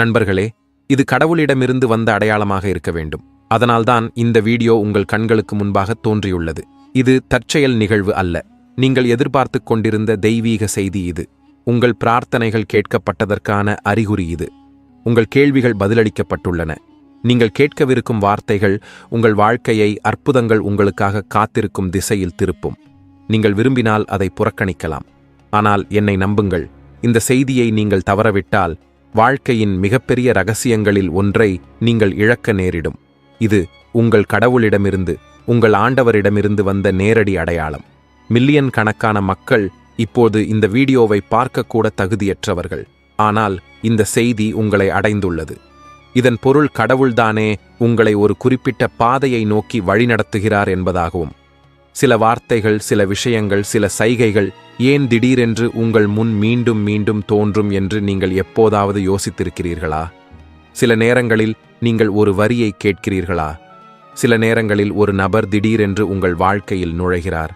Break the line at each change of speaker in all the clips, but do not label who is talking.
நண்பர்களே இது கடவுளிடமிருந்து வந்த அடையாளமாக இருக்க வேண்டும். அதனால்தான் இந்த வீடியோ உங்கள் கண்களுக்கு முன்பாக தோன்றியுள்ளது. இது தற்செயல் நிகழ்வு அல்ல. நீங்கள் எதிர்பார்த்து கொண்டிருந்த தெய்வீக செய்தி இது. உங்கள் பிரார்த்தனைகள் கேட்கப்பட்டதற்கான அறிகுறி இது. உங்கள் கேள்விகள் பதிலளிக்கப்பட்டுள்ளன. நீங்கள் கேட்கவிருக்கும் வார்த்தைகள் உங்கள் வாழ்க்கையை அற்புதங்கள் உங்களுக்காக காத்திருக்கும் திசையில் திருப்பும். நீங்கள் விரும்பினால் அதை புறக்கணிக்கலாம். ஆனால் என்னை நம்புங்கள். இந்த செய்தியை நீங்கள் தவறவிட்டால் வாழ்க்கையின் மிகப்பெரிய ரகசியங்களில் ஒன்றை நீங்கள் இழக்க நேரிடும். இது உங்கள் கடவுளிடமிருந்து உங்கள் ஆண்டவரிடமிருந்து வந்த நேரடி அடையாளம். மில்லியன் கணக்கான மக்கள் இப்போது இந்த வீடியோவை பார்க்கக்கூட தகுதியற்றவர்கள். ஆனால் இந்த செய்தி உங்களை அடைந்துள்ளது. இதன் பொருள் கடவுள்தானே உங்களை ஒரு குறிப்பிட்ட பாதையை நோக்கி வழிநடத்துகிறார் என்பதாகவும் சில வார்த்தைகள் சில விஷயங்கள் சில சைகைகள் ஏன் திடீரென்று உங்கள் முன் மீண்டும் மீண்டும் தோன்றும் என்று நீங்கள் எப்போதாவது யோசித்திருக்கிறீர்களா? சில நேரங்களில் நீங்கள் ஒரு வரியை கேட்கிறீர்களா? சில நேரங்களில் ஒரு நபர் திடீரென்று உங்கள் வாழ்க்கையில் நுழைகிறார்.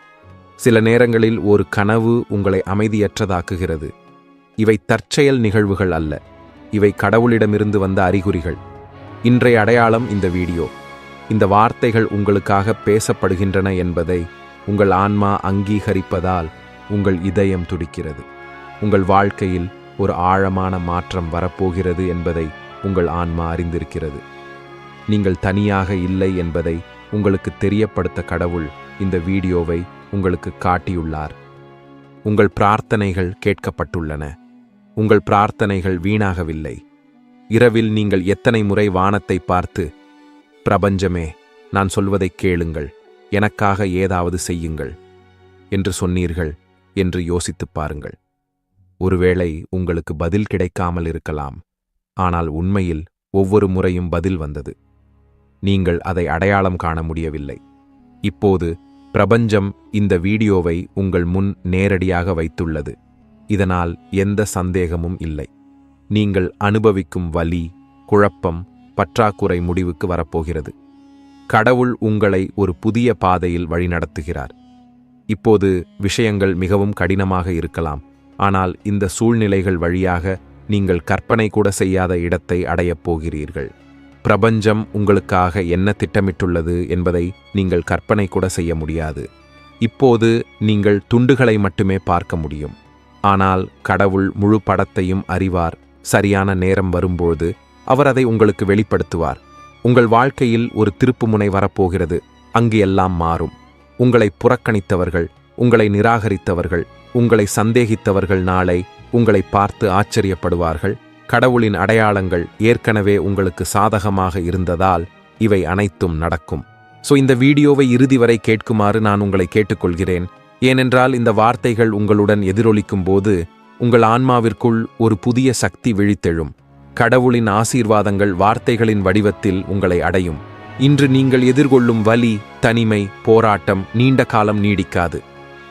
சில நேரங்களில் ஒரு கனவு உங்களை அமைதியற்றதாக்குகிறது. இவை தற்செயல் நிகழ்வுகள் அல்ல. இவை கடவுளிடமிருந்து வந்த அறிகுறிகள். இன்றைய அடையாளம் இந்த வீடியோ. இந்த வார்த்தைகள் உங்களுக்காக பேசப்படுகின்றன என்பதை உங்கள் ஆன்மா அங்கீகரிப்பதால் உங்கள் இதயம் துடிக்கிறது. உங்கள் வாழ்க்கையில் ஒரு ஆழமான மாற்றம் வரப்போகிறது என்பதை உங்கள் ஆன்மா அறிந்திருக்கிறது. நீங்கள் தனியாக இல்லை என்பதை உங்களுக்கு தெரியப்படுத்த கடவுள் இந்த வீடியோவை உங்களுக்கு காட்டியுள்ளார். உங்கள் பிரார்த்தனைகள் கேட்கப்பட்டுள்ளன. உங்கள் பிரார்த்தனைகள் வீணாகவில்லை. இரவில் நீங்கள் எத்தனை முறை வானத்தை பார்த்து பிரபஞ்சமே நான் சொல்வதைக் கேளுங்கள். எனக்காக ஏதாவது செய்யுங்கள் என்று சொன்னீர்கள். என்று யோசித்துப் பாருங்கள். ஒருவேளை உங்களுக்கு பதில் கிடைக்காமல் இருக்கலாம். ஆனால் உண்மையில் ஒவ்வொரு முறையும் பதில் வந்தது. நீங்கள் அதை அடையாளம் காண முடியவில்லை. இப்போது பிரபஞ்சம் இந்த வீடியோவை உங்கள் முன் நேரடியாக வைத்துள்ளது. இதனால் எந்த சந்தேகமும் இல்லை. நீங்கள் அனுபவிக்கும் வலி குழப்பம் பற்றாக்குறை முடிவுக்கு வரப்போகிறது. கடவுள் உங்களை ஒரு புதிய பாதையில் வழிநடத்துகிறார். இப்போது விஷயங்கள் மிகவும் கடினமாக இருக்கலாம். ஆனால் இந்த சூழ்நிலைகள் வழியாக நீங்கள் கற்பனை கூட செய்யாத இடத்தை அடையப் போகிறீர்கள். பிரபஞ்சம் உங்களுக்காக என்ன திட்டமிட்டுள்ளது என்பதை நீங்கள் கற்பனை கூட செய்ய முடியாது. இப்போது நீங்கள் துண்டுகளை மட்டுமே பார்க்க முடியும். ஆனால் கடவுள் முழு படத்தையும் அறிவார். சரியான நேரம் வரும்போது அவர் அதை உங்களுக்கு வெளிப்படுத்துவார். உங்கள் வாழ்க்கையில் ஒரு திருப்புமுனை வரப்போகிறது. அங்கு எல்லாம் மாறும். உங்களை புறக்கணித்தவர்கள் உங்களை நிராகரித்தவர்கள் உங்களை சந்தேகித்தவர்கள் நாளை உங்களை பார்த்து ஆச்சரியப்படுவார்கள். கடவுளின் அடையாளங்கள் ஏற்கனவே உங்களுக்கு சாதகமாக இருந்ததால் இவை அனைத்தும் நடக்கும். சோ இந்த வீடியோவை இறுதி வரை கேட்குமாறு நான் உங்களை கேட்டுக்கொள்கிறேன். ஏனென்றால் இந்த வார்த்தைகள் உங்களுடன் எதிரொலிக்கும் போது உங்கள் ஆன்மாவிற்குள் ஒரு புதிய சக்தி விழித்தெழும். கடவுளின் ஆசீர்வாதங்கள் வார்த்தைகளின் வடிவத்தில் உங்களை அடையும். இன்று நீங்கள் எதிர்கொள்ளும் வலி தனிமை போராட்டம் நீண்ட காலம் நீடிக்காது.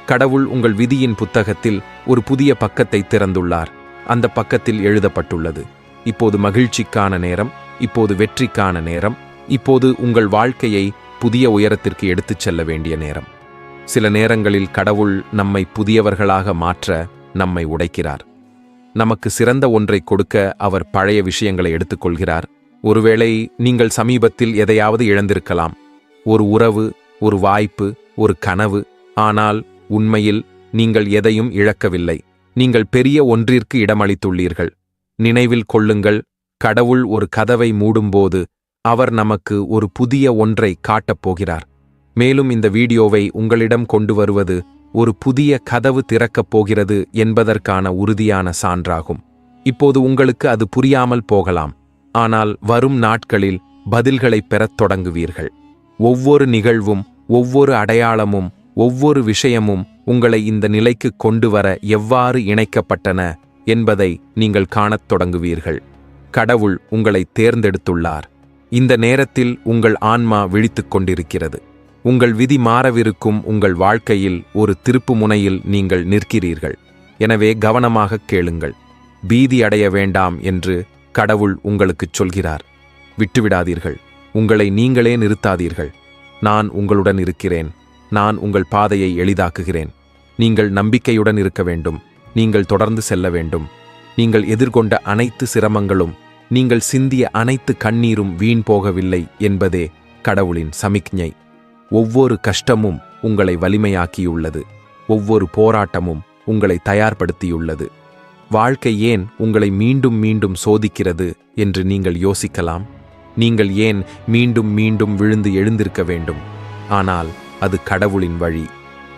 கடவுள் உங்கள் விதியின் புத்தகத்தில் ஒரு புதிய பக்கத்தை திறந்துள்ளார். அந்த பக்கத்தில் எழுதப்பட்டுள்ளது இப்போது மகிழ்ச்சிக்கான நேரம் இப்போது வெற்றிக்கான நேரம் இப்போது உங்கள் வாழ்க்கையை புதிய உயரத்திற்கு எடுத்துச் செல்ல வேண்டிய நேரம். சில நேரங்களில் கடவுள் நம்மை புதியவர்களாக மாற்ற நம்மை உடைக்கிறார். நமக்கு சிறந்த ஒன்றை கொடுக்க அவர் பழைய விஷயங்களை எடுத்துக்கொள்கிறார் ஒருவேளை நீங்கள் சமீபத்தில் எதையாவது இழந்திருக்கலாம். ஒரு உறவு ஒரு வாய்ப்பு ஒரு கனவு. ஆனால் உண்மையில் நீங்கள் எதையும் இழக்கவில்லை. நீங்கள் பெரிய ஒன்றிற்கு இடமளித்துள்ளீர்கள். நினைவில் கொள்ளுங்கள் கடவுள் ஒரு கதவை மூடும்போது அவர் நமக்கு ஒரு புதிய ஒன்றை காட்டப் போகிறார். மேலும் இந்த வீடியோவை உங்களிடம் கொண்டு வருவது ஒரு புதிய கதவு திறக்கப் போகிறது என்பதற்கான உறுதியான சான்றாகும். இப்போது உங்களுக்கு அது புரியாமல் போகலாம். ஆனால் வரும் நாட்களில் பதில்களைப் பெறத் தொடங்குவீர்கள். ஒவ்வொரு நிகழ்வும் ஒவ்வொரு அடையாளமும் ஒவ்வொரு விஷயமும் உங்களை இந்த நிலைக்கு கொண்டு வர எவ்வாறு இணைக்கப்பட்டன என்பதை நீங்கள் காணத் தொடங்குவீர்கள். கடவுள் உங்களை தேர்ந்தெடுத்துள்ளார். இந்த நேரத்தில் உங்கள் ஆன்மா விழித்துக் கொண்டிருக்கிறது. உங்கள் விதி மாறவிருக்கும் உங்கள் வாழ்க்கையில் ஒரு திருப்பு முனையில் நீங்கள் நிற்கிறீர்கள். எனவே கவனமாகக் கேளுங்கள். பீதி அடைய வேண்டாம் என்று கடவுள் உங்களுக்குச் சொல்கிறார். விட்டுவிடாதீர்கள். உங்களை நீங்களே நிறுத்தாதீர்கள். நான் உங்களுடன் இருக்கிறேன். நான் உங்கள் பாதையை எளிதாக்குகிறேன். நீங்கள் நம்பிக்கையுடன் இருக்க வேண்டும். நீங்கள் தொடர்ந்து செல்ல வேண்டும். நீங்கள் எதிர்கொண்ட அனைத்து சிரமங்களும் நீங்கள் சிந்திய அனைத்து கண்ணீரும் வீண் போகவில்லை என்பதே கடவுளின் சமிக்ஞை. ஒவ்வொரு கஷ்டமும் உங்களை வலிமையாக்கியுள்ளது. ஒவ்வொரு போராட்டமும் உங்களை தயார்படுத்தியுள்ளது. வாழ்க்கை ஏன் உங்களை மீண்டும் மீண்டும் சோதிக்கிறது என்று நீங்கள் யோசிக்கலாம். நீங்கள் ஏன் மீண்டும் மீண்டும் விழுந்து எழுந்திருக்க வேண்டும்? ஆனால் அது கடவுளின் வழி.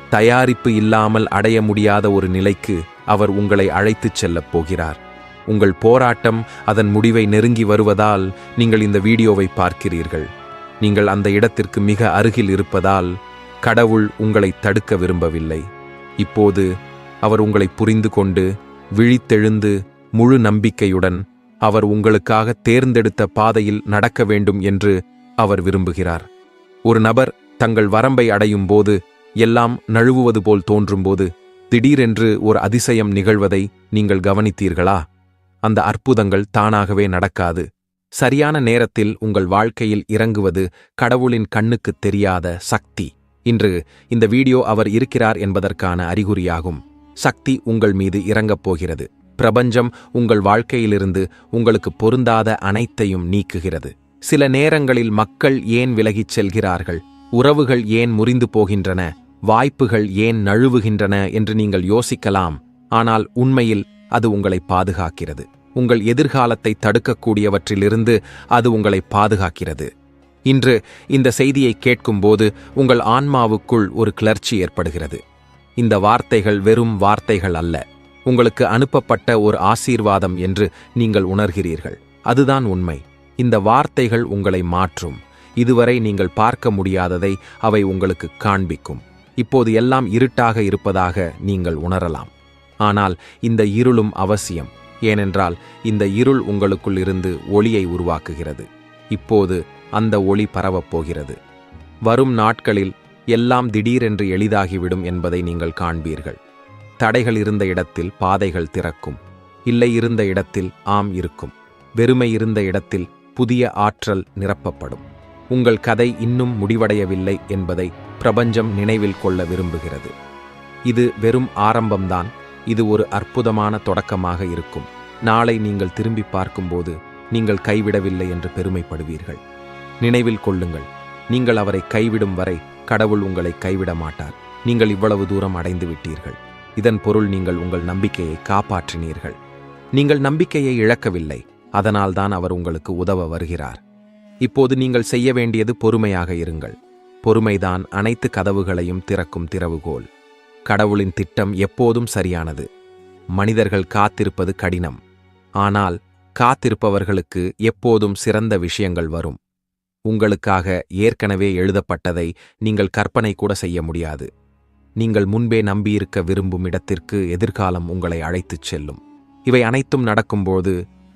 தயாரிப்பு இல்லாமல் அடைய முடியாத ஒரு நிலைக்கு அவர் உங்களை அழைத்துச் செல்லப் போகிறார். உங்கள் போராட்டம் அதன் முடிவை நெருங்கி வருவதால் நீங்கள் இந்த வீடியோவை பார்க்கிறீர்கள். நீங்கள் அந்த இடத்திற்கு மிக அருகில் இருப்பதால் கடவுள் உங்களை தடுக்க விரும்பவில்லை. இப்போது அவர் உங்களை புரிந்து கொண்டு விழித்தெழுந்து முழு நம்பிக்கையுடன் அவர் உங்களுக்காக தேர்ந்தெடுத்த பாதையில் நடக்க வேண்டும் என்று அவர் விரும்புகிறார். ஒரு நபர் தங்கள் வரம்பை அடையும் போது எல்லாம் நழுவுவது போல் தோன்றும்போது திடீரென்று ஒரு அதிசயம் நிகழ்வதை நீங்கள் கவனித்தீர்களா? அந்த அற்புதங்கள் தானாகவே நடக்காது. சரியான நேரத்தில் உங்கள் வாழ்க்கையில் இறங்குவது கடவுளின் கண்ணுக்குத் தெரியாத சக்தி. இன்று இந்த வீடியோ அவர் இருக்கிறார் என்பதற்கான அறிகுறியாகும். சக்தி உங்கள் மீது இறங்கப் போகிறது. பிரபஞ்சம் உங்கள் வாழ்க்கையிலிருந்து உங்களுக்கு பொருந்தாத அனைத்தையும் நீக்குகிறது. சில நேரங்களில் மக்கள் ஏன் விலகிச் செல்கிறார்கள்? உறவுகள் ஏன் முறிந்து போகின்றன? வாய்ப்புகள் ஏன் நழுவுகின்றன என்று நீங்கள் யோசிக்கலாம். ஆனால் உண்மையில் அது உங்களை பாதுகாக்கிறது. உங்கள் எதிர்காலத்தை தடுக்கக்கூடியவற்றிலிருந்து அது உங்களை பாதுகாக்கிறது. இன்று இந்த செய்தியை கேட்கும்போது உங்கள் ஆன்மாவுக்குள் ஒரு கிளர்ச்சி ஏற்படுகிறது. இந்த வார்த்தைகள் வெறும் வார்த்தைகள் அல்ல. உங்களுக்கு அனுப்பப்பட்ட ஒரு ஆசீர்வாதம் என்று நீங்கள் உணர்கிறீர்கள். அதுதான் உண்மை. இந்த வார்த்தைகள் உங்களை மாற்றும். இதுவரை நீங்கள் பார்க்க முடியாததை அவை உங்களுக்கு காண்பிக்கும். இப்போது எல்லாம் இருட்டாக இருப்பதாக நீங்கள் உணரலாம். ஆனால் இந்த இருளும் அவசியம். ஏனென்றால் இந்த இருள் உங்களுக்குள் இருந்து ஒளியை உருவாக்குகிறது. இப்போது அந்த ஒளி பரவப் போகிறது. வரும் நாட்களில் எல்லாம் திடீரென்று எளிதாகிவிடும் என்பதை நீங்கள் காண்பீர்கள். தடைகள் இருந்த இடத்தில் பாதைகள் திறக்கும். இல்லை இருந்த இடத்தில் ஆம் இருக்கும். வெறுமை இருந்த இடத்தில் புதிய ஆற்றல் நிரப்பப்படும். உங்கள் கதை இன்னும் முடிவடையவில்லை என்பதை பிரபஞ்சம் நினைவில் கொள்ள விரும்புகிறது. இது வெறும் ஆரம்பம்தான். இது ஒரு அற்புதமான தொடக்கமாக இருக்கும். நாளை நீங்கள் திரும்பி பார்க்கும்போது நீங்கள் கைவிடவில்லை என்று பெருமைப்படுவீர்கள். நினைவில் கொள்ளுங்கள். நீங்கள் அவரை கைவிடும் வரை கடவுள் உங்களை கைவிட மாட்டார். நீங்கள் இவ்வளவு தூரம் அடைந்து விட்டீர்கள். இதன் பொருள் நீங்கள் உங்கள் நம்பிக்கையை காப்பாற்றினீர்கள். நீங்கள் நம்பிக்கையை இழக்கவில்லை. அதனால்தான் அவர் உங்களுக்கு உதவ வருகிறார். இப்போது நீங்கள் செய்ய வேண்டியது பொறுமையாக இருங்கள். பொறுமைதான் அனைத்து கதவுகளையும் திறக்கும் திறவுகோல். கடவுளின் திட்டம் எப்போதும் சரியானது. மனிதர்கள் காத்திருப்பது கடினம். ஆனால் காத்திருப்பவர்களுக்கு எப்போதும் சிறந்த விஷயங்கள் வரும். உங்களுக்காக ஏற்கனவே எழுதப்பட்டதை நீங்கள் கற்பனை கூட செய்ய முடியாது. நீங்கள் முன்பே நம்பியிருக்க விரும்பும் இடத்திற்கு எதிர்காலம் உங்களை அழைத்துச் செல்லும். இவை அனைத்தும் நடக்கும்போது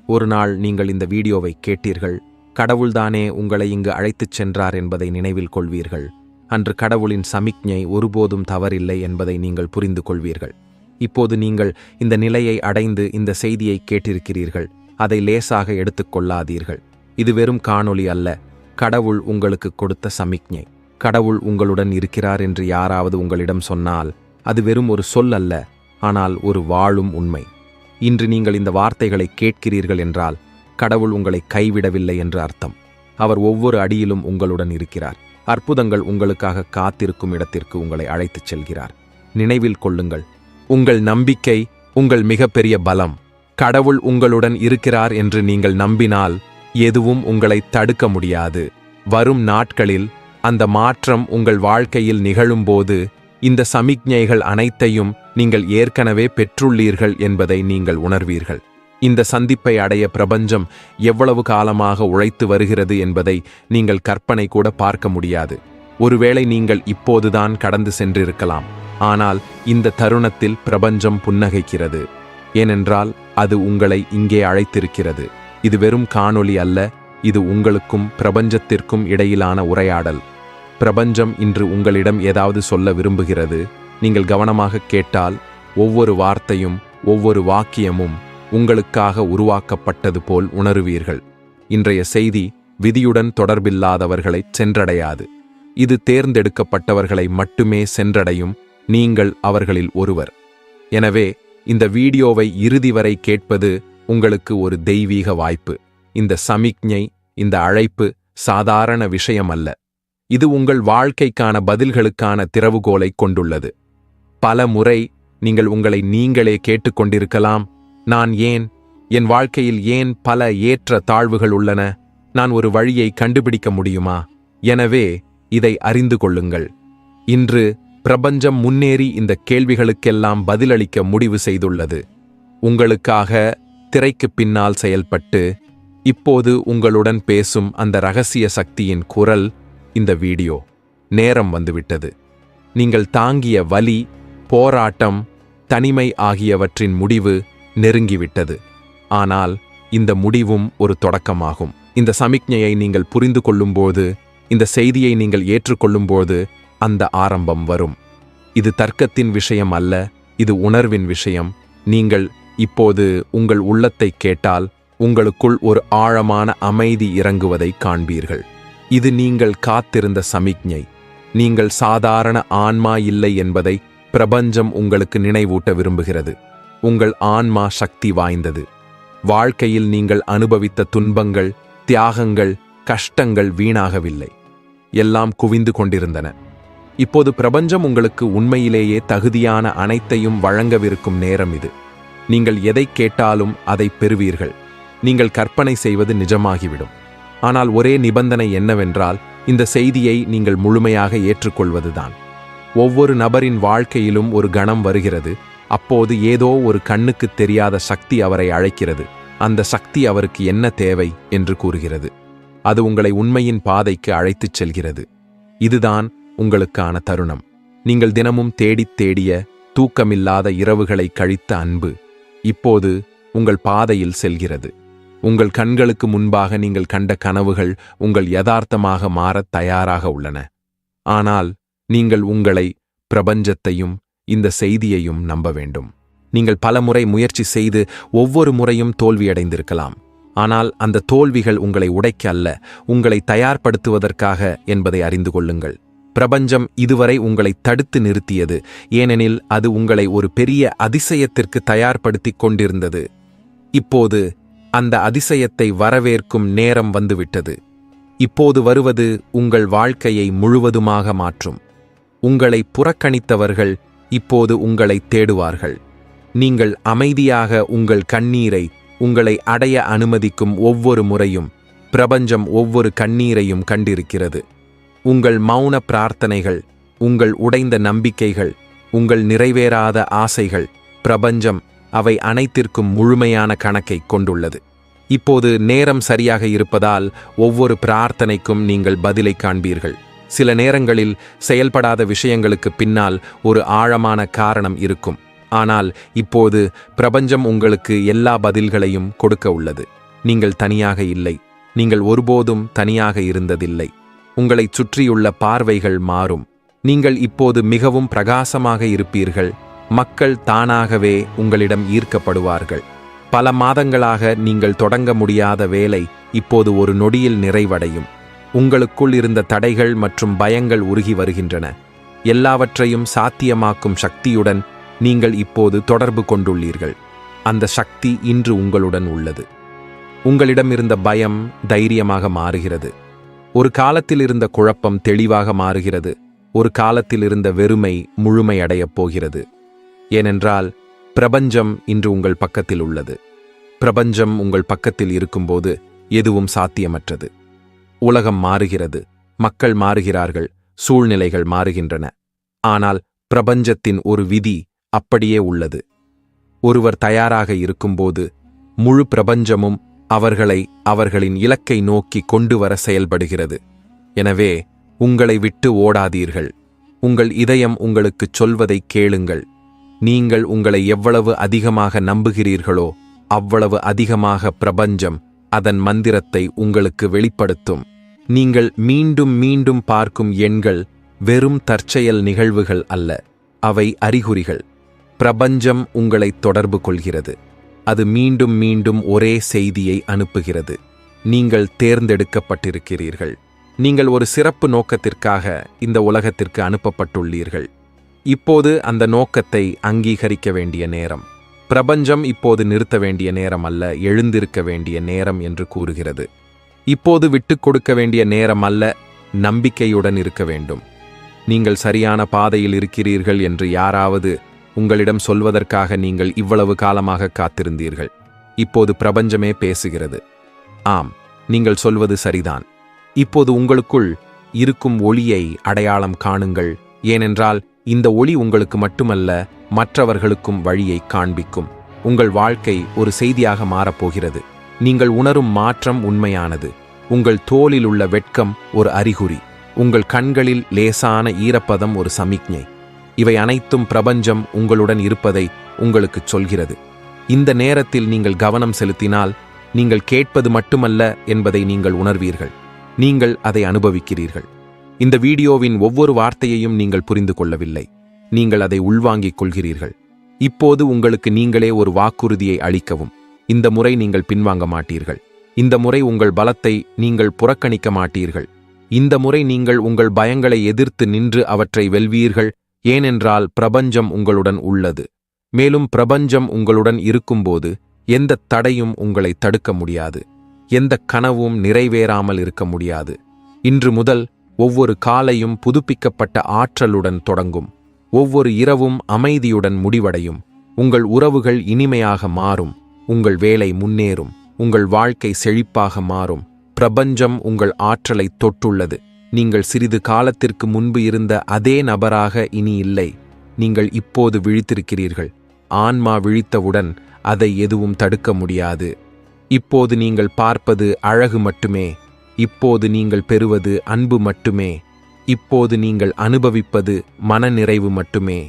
ஒரு நாள் நீங்கள் இந்த வீடியோவை கேட்டீர்கள் கடவுள்தானே உங்களை இங்கு அழைத்துச் சென்றார் என்பதை நினைவில் கொள்வீர்கள் அன்று கடவுளின் சமிக்ஞை ஒருபோதும் தவறில்லை என்பதை நீங்கள் புரிந்து கொள்வீர்கள். இப்போது நீங்கள் இந்த நிலையை அடைந்து இந்த செய்தியை கேட்டிருக்கிறீர்கள் அதை லேசாக எடுத்துக்கொள்ளாதீர்கள் இது வெறும் காணொளி அல்ல கடவுள் உங்களுக்கு கொடுத்த சமிக்ஞை. கடவுள் உங்களுடன் இருக்கிறார் என்று யாராவது உங்களிடம் சொன்னால் அது வெறும் ஒரு சொல் அல்ல ஆனால் ஒரு வாழும் உண்மை. இன்று நீங்கள் இந்த வார்த்தைகளை கேட்கிறீர்கள் என்றால் கடவுள் உங்களை கைவிடவில்லை என்று அர்த்தம். அவர் ஒவ்வொரு அடியிலும் உங்களுடன் இருக்கிறார். அற்புதங்கள் உங்களுக்காக காத்திருக்கும் இடத்திற்கு உங்களை அழைத்துச் செல்கிறார். நினைவில் கொள்ளுங்கள் உங்கள் நம்பிக்கை உங்கள் மிகப்பெரிய பலம். கடவுள் உங்களுடன் இருக்கிறார் என்று நீங்கள் நம்பினால் எதுவும் உங்களை தடுக்க முடியாது. வரும் நாட்களில் அந்த மாற்றம் உங்கள் வாழ்க்கையில் நிகழும்போது இந்த சமிக்ஞைகள் அனைத்தையும் நீங்கள் ஏற்கனவே பெற்றுள்ளீர்கள் என்பதை நீங்கள் உணர்வீர்கள். இந்த சந்திப்பை அடைய பிரபஞ்சம் எவ்வளவு காலமாக உழைத்து வருகிறது என்பதை நீங்கள் கற்பனை கூட பார்க்க முடியாது. ஒருவேளை நீங்கள் இப்போதுதான் கடந்து சென்றிருக்கலாம். ஆனால் இந்த தருணத்தில் பிரபஞ்சம் புன்னகைக்கிறது. ஏனென்றால் அது உங்களை இங்கே அழைத்திருக்கிறது. இது வெறும் காணொளி அல்ல இது உங்களுக்கும் பிரபஞ்சத்திற்கும் இடையிலான உரையாடல். பிரபஞ்சம் இன்று உங்களிடம் ஏதாவது சொல்ல விரும்புகிறது நீங்கள் கவனமாக கேட்டால் ஒவ்வொரு வார்த்தையும் ஒவ்வொரு வாக்கியமும் உங்களுக்காக உருவாக்கப்பட்டது போல் உணருவீர்கள். இன்றைய செய்தி விதியுடன் தொடர்பில்லாதவர்களை சென்றடையாது. இது தேர்ந்தெடுக்கப்பட்டவர்களை மட்டுமே சென்றடையும் நீங்கள் அவர்களில் ஒருவர். எனவே இந்த வீடியோவை இறுதி வரை கேட்பது உங்களுக்கு ஒரு தெய்வீக வாய்ப்பு. இந்த சமிக்ஞை இந்த அழைப்பு சாதாரண விஷயம் அல்ல இது உங்கள் வாழ்க்கைக்கான பதில்களுக்கான திறவுகோலை கொண்டுள்ளது. பல முறை நீங்கள் உங்களை நீங்களே கேட்டுக்கொண்டிருக்கலாம் நான் ஏன்? என் வாழ்க்கையில் ஏன் பல ஏற்ற தாழ்வுகள் உள்ளன? நான் ஒரு வழியை கண்டுபிடிக்க முடியுமா? எனவே இதை அறிந்து கொள்ளுங்கள். இன்று பிரபஞ்சம் முன்னேறி இந்த கேள்விகளுக்கெல்லாம் பதிலளிக்க முடிவு செய்துள்ளது. உங்களுக்காக திரைக்கு பின்னால் செயல்பட்டு இப்போது உங்களுடன் பேசும் அந்த ரகசிய சக்தியின் குரல் இந்த வீடியோ. நேரம் வந்துவிட்டது. நீங்கள் தாங்கிய வலி போராட்டம் தனிமை ஆகியவற்றின் முடிவு நெருங்கிவிட்டது. ஆனால் இந்த முடிவும் ஒரு தொடக்கமாகும். இந்த சமிக்ஞையை நீங்கள் புரிந்து கொள்ளும்போது இந்த செய்தியை நீங்கள் ஏற்றுக்கொள்ளும்போது அந்த ஆரம்பம் வரும். இது தர்க்கத்தின் விஷயம் அல்ல இது உணர்வின் விஷயம். நீங்கள் இப்போது உங்கள் உள்ளத்தை கேட்டால் உங்களுக்குள் ஒரு ஆழமான அமைதி இறங்குவதை காண்பீர்கள். இது நீங்கள் காத்திருந்த சமிக்ஞை. நீங்கள் சாதாரண ஆன்மா இல்லை என்பதை பிரபஞ்சம் உங்களுக்கு நினைவூட்ட விரும்புகிறது. உங்கள் ஆன்மா சக்தி வாய்ந்தது. வாழ்க்கையில் நீங்கள் அனுபவித்த துன்பங்கள் தியாகங்கள் கஷ்டங்கள் வீணாகவில்லை. எல்லாம் குவிந்து கொண்டிருந்தன. இப்போது பிரபஞ்சம் உங்களுக்கு உண்மையிலேயே தகுதியான அனைத்தையும் வழங்கவிருக்கும் நேரம் இது. நீங்கள் எதை கேட்டாலும் அதை பெறுவீர்கள். நீங்கள் கற்பனை செய்வது நிஜமாகிவிடும். ஆனால் ஒரே நிபந்தனை என்னவென்றால் இந்த செய்தியை நீங்கள் முழுமையாக ஏற்றுக்கொள்வதுதான். ஒவ்வொரு நபரின் வாழ்க்கையிலும் ஒரு கணம் வருகிறது. அப்போது ஏதோ ஒரு கண்ணுக்குத் தெரியாத சக்தி அவரை அழைக்கிறது. அந்த சக்தி அவருக்கு என்ன தேவை என்று கூறுகிறது. அது உங்களை உண்மையின் பாதைக்கு அழைத்துச் செல்கிறது. இதுதான் உங்களுக்கான தருணம். நீங்கள் தினமும் தேடித் தேடிய தூக்கமில்லாத இரவுகளை கழித்த அன்பு. இப்போது உங்கள் பாதையில் செல்கிறது. உங்கள் கண்களுக்கு முன்பாக நீங்கள் கண்ட கனவுகள் உங்கள் யதார்த்தமாக மாறத் தயாராக உள்ளன. ஆனால் நீங்கள் உங்களை பிரபஞ்சத்தையும் இந்த செய்தியையும் நம்ப வேண்டும். நீங்கள் பலமுறை முயற்சி செய்து ஒவ்வொரு முறையும் தோல்வியடைந்திருக்கலாம். ஆனால் அந்த தோல்விகள் உங்களை உடைக்க அல்ல உங்களை தயார்படுத்துவதற்காக என்பதை அறிந்து கொள்ளுங்கள். பிரபஞ்சம் இதுவரை உங்களை தடுத்து நிறுத்தியது. ஏனெனில் அது உங்களை ஒரு பெரிய அதிசயத்திற்கு தயார்படுத்திக் கொண்டிருந்தது. இப்போது அந்த அதிசயத்தை வரவேற்கும் நேரம் வந்துவிட்டது. இப்போது வருவது உங்கள் வாழ்க்கையை முழுவதுமாக மாற்றும். உங்களை புறக்கணித்தவர்கள் இப்போது உங்களை தேடுவார்கள். நீங்கள் அமைதியாக உங்கள் கண்ணீரை உங்களை அடைய அனுமதிக்கும் ஒவ்வொரு முறையும் பிரபஞ்சம் ஒவ்வொரு கண்ணீரையும் கண்டிருக்கிறது. உங்கள் மௌன பிரார்த்தனைகள் உங்கள் உடைந்த நம்பிக்கைகள் உங்கள் நிறைவேறாத ஆசைகள் பிரபஞ்சம் அவை அனைத்திற்கும் முழுமையான கணக்கை கொண்டுள்ளது. இப்போது நேரம் சரியாக இருப்பதால் ஒவ்வொரு பிரார்த்தனைக்கும் நீங்கள் பதிலை காண்பீர்கள். சில நேரங்களில் செயல்படாத விஷயங்களுக்கு பின்னால் ஒரு ஆழமான காரணம் இருக்கும். ஆனால் இப்போது பிரபஞ்சம் உங்களுக்கு எல்லா பதில்களையும் கொடுக்க உள்ளது. நீங்கள் தனியாக இல்லை. நீங்கள் ஒருபோதும் தனியாக இருந்ததில்லை. உங்களைச் சுற்றியுள்ள பார்வைகள் மாறும். நீங்கள் இப்போது மிகவும் பிரகாசமாக இருப்பீர்கள். மக்கள் தானாகவே உங்களிடம் ஈர்க்கப்படுவார்கள். பல மாதங்களாக நீங்கள் தொடங்க முடியாத வேலை இப்போது ஒரு நொடியில் நிறைவடையும். உங்களுக்குள் இருந்த தடைகள் மற்றும் பயங்கள் உருகி வருகின்றன. எல்லாவற்றையும் சாத்தியமாக்கும் சக்தியுடன் நீங்கள் இப்போது தொடர்பு கொண்டுள்ளீர்கள். அந்த சக்தி இன்று உங்களுடன் உள்ளது. உங்களிடம் இருந்த பயம் தைரியமாக மாறுகிறது. ஒரு காலத்தில் இருந்த குழப்பம் தெளிவாக மாறுகிறது. ஒரு காலத்தில் இருந்த வெறுமை முழுமையடையப் போகிறது. ஏனென்றால் பிரபஞ்சம் இன்று உங்கள் பக்கத்தில் உள்ளது. பிரபஞ்சம் உங்கள் பக்கத்தில் இருக்கும்போது எதுவும் சாத்தியமற்றது. உலகம் மாறுகிறது. மக்கள் மாறுகிறார்கள். சூழ்நிலைகள் மாறுகின்றன. ஆனால் பிரபஞ்சத்தின் ஒரு விதி அப்படியே உள்ளது. ஒருவர் தயாராக இருக்கும்போது முழு பிரபஞ்சமும் அவர்களை அவர்களின் இலக்கை நோக்கி கொண்டு வர செயல்படுகிறது. எனவே உங்களை விட்டு ஓடாதீர்கள். உங்கள் இதயம் உங்களுக்குச் சொல்வதை கேளுங்கள். நீங்கள் உங்களை எவ்வளவு அதிகமாக நம்புகிறீர்களோ அவ்வளவு அதிகமாக பிரபஞ்சம் அதன் மந்திரத்தை உங்களுக்கு வெளிப்படுத்தும். நீங்கள் மீண்டும் மீண்டும் பார்க்கும் எண்கள் வெறும் தற்செயல் நிகழ்வுகள் அல்ல அவை அறிகுறிகள். பிரபஞ்சம் உங்களை தொடர்பு கொள்கிறது. அது மீண்டும் மீண்டும் ஒரே செய்தியை அனுப்புகிறது. நீங்கள் தேர்ந்தெடுக்கப்பட்டிருக்கிறீர்கள். நீங்கள் ஒரு சிறப்பு நோக்கத்திற்காக இந்த உலகத்திற்கு அனுப்பப்பட்டுள்ளீர்கள். இப்போது அந்த நோக்கத்தை அங்கீகரிக்க வேண்டிய நேரம். பிரபஞ்சம் இப்போது நிறுத்த வேண்டிய நேரம் அல்ல எழுந்திருக்க வேண்டிய நேரம் என்று கூறுகிறது. இப்போது விட்டுக் கொடுக்க வேண்டிய நேரம் அல்ல நம்பிக்கையுடன் இருக்க வேண்டும். நீங்கள் சரியான பாதையில் இருக்கிறீர்கள் என்று யாராவது உங்களிடம் சொல்வதற்காக நீங்கள் இவ்வளவு காலமாக காத்திருந்தீர்கள். இப்போது பிரபஞ்சமே பேசுகிறது. ஆம் நீங்கள் சொல்வது சரிதான். இப்போது உங்களுக்குள் இருக்கும் ஒளியை அடையாளம் காணுங்கள். ஏனென்றால் இந்த ஒளி உங்களுக்கு மட்டுமல்ல மற்றவர்களுக்கும் வழியை காண்பிக்கும். உங்கள் வாழ்க்கை ஒரு செய்தியாக மாறப்போகிறது. நீங்கள் உணரும் மாற்றம் உண்மையானது. உங்கள் தோலில் உள்ள வெட்கம் ஒரு அறிகுறி. உங்கள் கண்களில் லேசான ஈரப்பதம் ஒரு சமிக்ஞை. இவை அனைத்தும் பிரபஞ்சம் உங்களுடன் இருப்பதை உங்களுக்கு சொல்கிறது. இந்த நேரத்தில் நீங்கள் கவனம் செலுத்தினால் நீங்கள் கேட்பது மட்டுமல்ல என்பதை நீங்கள் உணர்வீர்கள். நீங்கள் அதை அனுபவிக்கிறீர்கள். இந்த வீடியோவின் ஒவ்வொரு வார்த்தையையும் நீங்கள் புரிந்து கொள்ளவில்லை. நீங்கள் அதை உள்வாங்கிக் கொள்கிறீர்கள். இப்போது உங்களுக்கு நீங்களே ஒரு வாக்குறுதியை அளிக்கவும். இந்த முறை நீங்கள் பின்வாங்க மாட்டீர்கள். இந்த முறை உங்கள் பலத்தை நீங்கள் புறக்கணிக்க மாட்டீர்கள். இந்த முறை நீங்கள் உங்கள் பயங்களை எதிர்த்து நின்று அவற்றை வெல்வீர்கள். ஏனென்றால் பிரபஞ்சம் உங்களுடன் உள்ளது. மேலும் பிரபஞ்சம் உங்களுடன் இருக்கும்போது எந்த தடையும் உங்களை தடுக்க முடியாது. எந்த கனவும் நிறைவேறாமல் இருக்க முடியாது. இன்று முதல் ஒவ்வொரு காலையும் புதுப்பிக்கப்பட்ட ஆற்றலுடன் தொடங்கும். ஒவ்வொரு இரவும் அமைதியுடன் முடிவடையும். உங்கள் உறவுகள் இனிமையாக மாறும். உங்கள் வேலை முன்னேறும். உங்கள் வாழ்க்கை செழிப்பாக மாறும். பிரபஞ்சம் உங்கள் ஆற்றலை தொட்டுள்ளது. நீங்கள் சிறிது காலத்திற்கு முன்பு இருந்த அதே நபராக இனி இல்லை. நீங்கள் இப்போது விழித்திருக்கிறீர்கள். ஆன்மா விழித்தவுடன் அதை எதுவும் தடுக்க முடியாது. இப்போது நீங்கள் பார்ப்பது அழகு மட்டுமே. இப்போது நீங்கள் பெறுவது அன்பு மட்டுமே. இப்போது நீங்கள் அனுபவிப்பது மனநிறைவு மட்டுமே.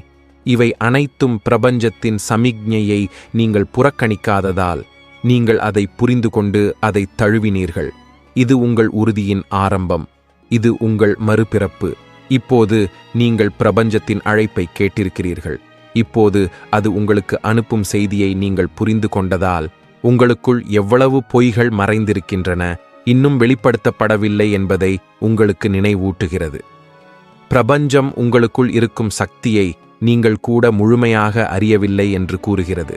இவை அனைத்தும் பிரபஞ்சத்தின் சமிக்ஞையை நீங்கள் புறக்கணிக்காததால் நீங்கள் அதை புரிந்து கொண்டு அதை தழுவினீர்கள். இது உங்கள் உறுதியின் ஆரம்பம். இது உங்கள் மறுபிறப்பு. இப்போது நீங்கள் பிரபஞ்சத்தின் அழைப்பை கேட்டிருக்கிறீர்கள். இப்போது அது உங்களுக்கு அனுப்பும் செய்தியை நீங்கள் புரிந்து கொண்டதால் உங்களுக்குள் எவ்வளவு பொய்கள் மறைந்திருக்கின்றன இன்னும் வெளிப்படுத்தப்படவில்லை என்பதை உங்களுக்கு நினைவூட்டுகிறது. பிரபஞ்சம் உங்களுக்குள் இருக்கும் சக்தியை நீங்கள் கூட முழுமையாக அறியவில்லை என்று கூறுகிறது.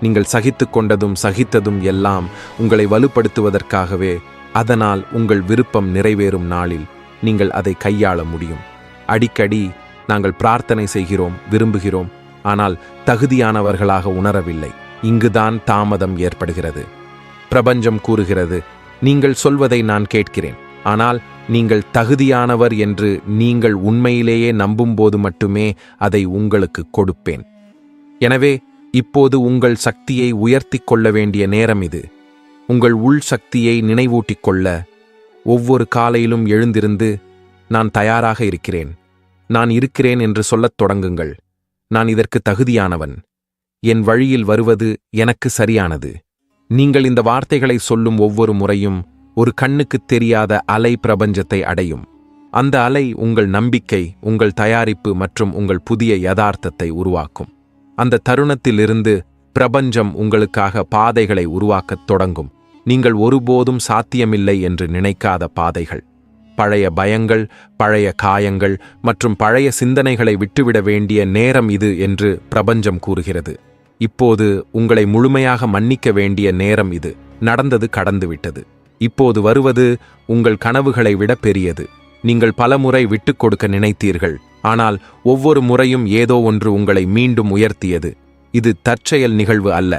நீங்கள் சகித்து கொண்டதும் சகித்ததும் எல்லாம் உங்களை வலுப்படுத்துவதற்காகவே அதனால் உங்கள் விருப்பம் நிறைவேறும் நாளில் நீங்கள் அதை கையாள முடியும். அடிக்கடி நாங்கள் பிரார்த்தனை செய்கிறோம் விரும்புகிறோம் ஆனால் தகுதியானவர்களாக உணரவில்லை. இங்குதான் தாமதம் ஏற்படுகிறது. பிரபஞ்சம் கூறுகிறது நீங்கள் சொல்வதை நான் கேட்கிறேன். ஆனால் நீங்கள் தகுதியானவர் என்று நீங்கள் உண்மையிலேயே நம்பும்போது மட்டுமே அதை உங்களுக்கு கொடுப்பேன். எனவே இப்போது உங்கள் சக்தியை உயர்த்தி கொள்ள வேண்டிய நேரம் இது. உங்கள் உள் சக்தியை நினைவூட்டிக் கொள்ள ஒவ்வொரு காலையிலும் எழுந்திருந்து நான் தயாராக இருக்கிறேன். நான் இருக்கிறேன் என்று சொல்லத் தொடங்குங்கள். நான் இதற்கு தகுதியானவன். என் வழியில் வருவது எனக்கு சரியானது. நீங்கள் இந்த வார்த்தைகளை சொல்லும் ஒவ்வொரு முறையும் ஒரு கண்ணுக்குத் தெரியாத அலை பிரபஞ்சத்தை அடையும். அந்த அலை உங்கள் நம்பிக்கை உங்கள் தயாரிப்பு மற்றும் உங்கள் புதிய யதார்த்தத்தை உருவாக்கும். அந்த தருணத்திலிருந்து பிரபஞ்சம் உங்களுக்காக பாதைகளை உருவாக்கத் தொடங்கும். நீங்கள் ஒருபோதும் சாத்தியமில்லை என்று நினைக்காத பாதைகள். பழைய பயங்கள் பழைய காயங்கள் மற்றும் பழைய சிந்தனைகளை விட்டுவிட வேண்டிய நேரம் இது என்று பிரபஞ்சம் கூறுகிறது. இப்போது உங்களை முழுமையாக மன்னிக்க வேண்டிய நேரம் இது. நடந்தது கடந்துவிட்டது. இப்போது வருவது உங்கள் கனவுகளை விட பெரியது. நீங்கள் பலமுறை விட்டுக் கொடுக்க நினைத்தீர்கள். ஆனால் ஒவ்வொரு முறையும் ஏதோ ஒன்று உங்களை மீண்டும் உயர்த்தியது. இது தற்செயல் நிகழ்வு அல்ல.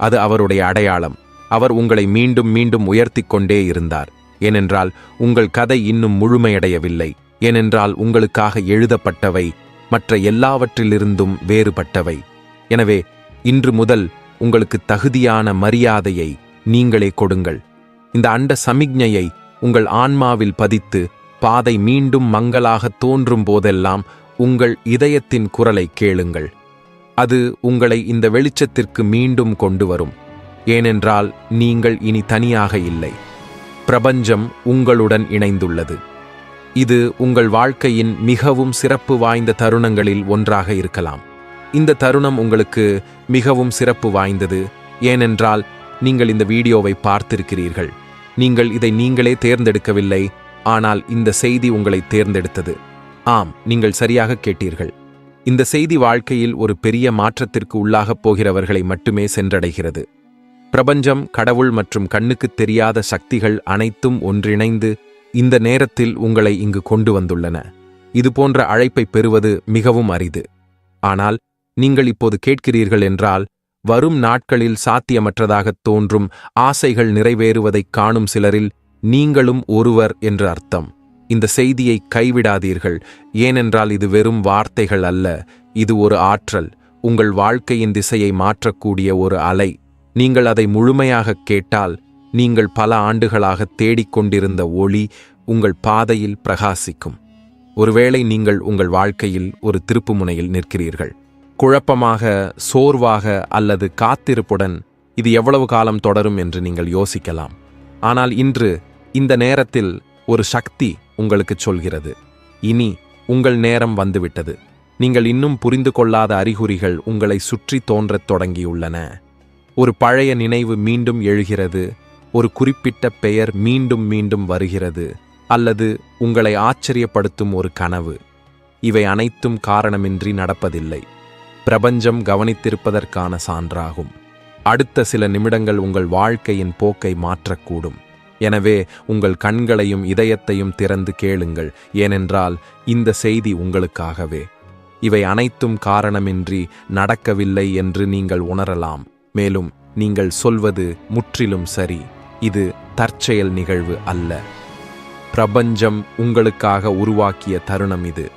அது அவருடைய அடையாளம். அவர் உங்களை மீண்டும் மீண்டும் உயர்த்திக் கொண்டே இருந்தார். ஏனென்றால் உங்கள் கதை இன்னும் முழுமையடையவில்லை. ஏனென்றால் உங்களுக்காக எழுதப்பட்டவை மற்ற எல்லாவற்றிலிருந்தும் வேறுபட்டவை. எனவே இன்று முதல் உங்களுக்கு தகுதியான மரியாதையை நீங்களே கொடுங்கள். இந்த அண்ட சமிக்ஞையை உங்கள் ஆன்மாவில் பதித்து பாதை மீண்டும் மங்களாக தோன்றும் போதெல்லாம் உங்கள் இதயத்தின் குரலை கேளுங்கள். அது உங்களை இந்த வெளிச்சத்திற்கு மீண்டும் கொண்டு வரும். ஏனென்றால் நீங்கள் இனி தனியாக இல்லை. பிரபஞ்சம் உங்களுடன் இணைந்துள்ளது. இது உங்கள் வாழ்க்கையின் மிகவும் சிறப்பு வாய்ந்த தருணங்களில் ஒன்றாக இருக்கலாம். இந்த தருணம் உங்களுக்கு மிகவும் சிறப்பு வாய்ந்தது. ஏனென்றால் நீங்கள் இந்த வீடியோவை பார்த்திருக்கிறீர்கள். நீங்கள் இதை நீங்களே தேர்ந்தெடுக்கவில்லை. ஆனால் இந்த செய்தி உங்களை தேர்ந்தெடுத்தது. ஆம் நீங்கள் சரியாக கேட்டீர்கள். இந்த செய்தி வாழ்க்கையில் ஒரு பெரிய மாற்றத்திற்கு உள்ளாகப் போகிறவர்களை மட்டுமே சென்றடைகிறது. பிரபஞ்சம் கடவுள் மற்றும் கண்ணுக்குத் தெரியாத சக்திகள் அனைத்தும் ஒன்றிணைந்து இந்த நேரத்தில் உங்களை இங்கு கொண்டு வந்துள்ளன. இதுபோன்ற அழைப்பை பெறுவது மிகவும் அரிது. ஆனால் நீங்கள் இப்போது கேட்கிறீர்கள் என்றால் வரும் நாட்களில் சாத்தியமற்றதாகத் தோன்றும் ஆசைகள் நிறைவேறுவதைக் காணும் சிலரில் நீங்களும் ஒருவர் என்று அர்த்தம். இந்த செய்தியை கைவிடாதீர்கள். ஏனென்றால் இது வெறும் வார்த்தைகள் அல்ல. இது ஒரு ஆற்றல். உங்கள் வாழ்க்கையின் திசையை மாற்றக்கூடிய ஒரு அலை. நீங்கள் அதை முழுமையாகக் கேட்டால் நீங்கள் பல ஆண்டுகளாக தேடிக்கொண்டிருந்த ஒளி உங்கள் பாதையில் பிரகாசிக்கும். ஒருவேளை நீங்கள் உங்கள் வாழ்க்கையில் ஒரு திருப்புமுனையில் நிற்கிறீர்கள். குழப்பமாக சோர்வாக அல்லது காத்திருப்புடன் இது எவ்வளவு காலம் தொடரும் என்று நீங்கள் யோசிக்கலாம். ஆனால் இன்று இந்த நேரத்தில் ஒரு சக்தி உங்களுக்குச் சொல்கிறது. இனி உங்கள் நேரம் வந்துவிட்டது. நீங்கள் இன்னும் புரிந்து கொள்ளாத அறிகுறிகள் உங்களை சுற்றி தோன்றத் தொடங்கியுள்ளன. ஒரு பழைய நினைவு மீண்டும் எழுகிறது. ஒரு குறிப்பிட்ட பெயர் மீண்டும் மீண்டும் வருகிறது. அல்லது உங்களை ஆச்சரியப்படுத்தும் ஒரு கனவு. இவை அனைத்தும் காரணமின்றி நடப்பதில்லை. பிரபஞ்சம் கவனித்திருப்பதற்கான சான்றாகும். அடுத்த சில நிமிடங்கள் உங்கள் வாழ்க்கையின் போக்கை மாற்றக்கூடும். எனவே உங்கள் கண்களையும் இதயத்தையும் திறந்து கேளுங்கள். ஏனென்றால் இந்த செய்தி உங்களுக்காகவே. இவை அனைத்தும் காரணமின்றி நடக்கவில்லை என்று நீங்கள் உணரலாம். மேலும் நீங்கள் சொல்வது முற்றிலும் சரி. இது தற்செயல் நிகழ்வு அல்ல. பிரபஞ்சம் உங்களுக்காக உருவாக்கிய தருணம் இது.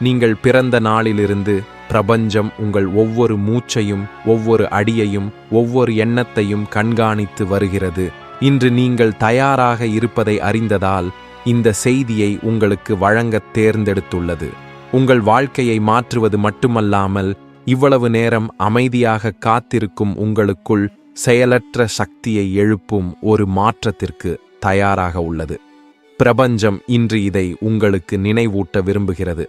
நீங்கள் பிறந்த நாளிலிருந்து பிரபஞ்சம் உங்கள் ஒவ்வொரு மூச்சையும் ஒவ்வொரு அடியையும் ஒவ்வொரு எண்ணத்தையும் கண்காணித்து வருகிறது. இன்று நீங்கள் தயாராக இருப்பதை அறிந்ததால் இந்த செய்தியை உங்களுக்கு வழங்கத் தேர்ந்தெடுத்துள்ளது. உங்கள் வாழ்க்கையை மாற்றுவது மட்டுமல்லாமல் இவ்வளவு நேரம் அமைதியாக காத்திருக்கும் உங்களுக்குள் செயலற்ற சக்தியை எழுப்பும் ஒரு மாற்றத்திற்கு தயாராக உள்ளது. பிரபஞ்சம் இன்று இதை உங்களுக்கு நினைவூட்ட விரும்புகிறது.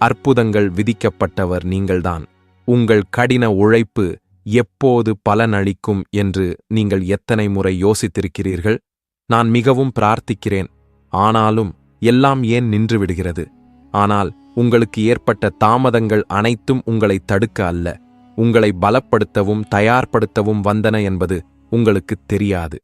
அற்புதங்கள் விதிக்கப்பட்டவர் நீங்கள்தான். உங்கள் கடின உழைப்பு எப்போது பலனளிக்கும் என்று நீங்கள் எத்தனை முறை யோசித்திருக்கிறீர்கள்? நான் மிகவும் பிரார்த்திக்கிறேன். ஆனாலும் எல்லாம் ஏன் நின்றுவிடுகிறது ஆனால் உங்களுக்கு ஏற்பட்ட தாமதங்கள் அனைத்தும் உங்களை தடுக்க அல்ல. உங்களை பலப்படுத்தவும் தயார்படுத்தவும் வந்தன என்பது உங்களுக்குத் தெரியாது.